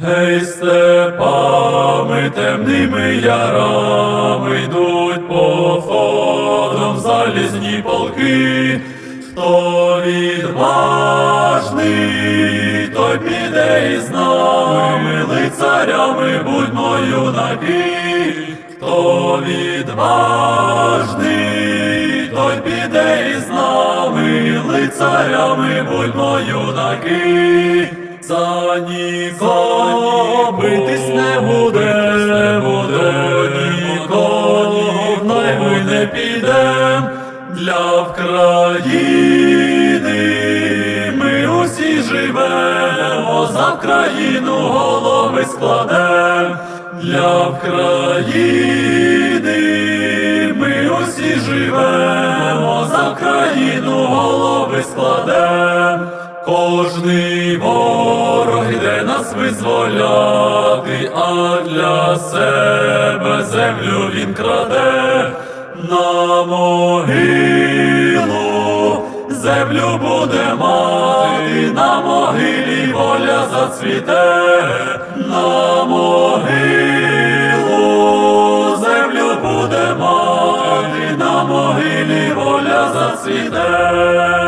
Гей, степами темними ярами йдуть походом залізні полки, хто відважний, той піде із нами, лицарями будьмо юнаки, хто відважний, той піде із нами, лицарями будьмо юнаки. За нікого битись не буде, не буде нікого, най ми не підем для вкраїни. Ми усі живемо, за Вкраїну голови складем для вкраїни. Ми усі живемо, за Вкраїну голови складем. Кожний ворог іде нас визволяти, а для себе землю він краде на могилу, землю буде мати, на могилі воля зацвіте, на могилу, землю буде мати, на могилі воля зацвіте.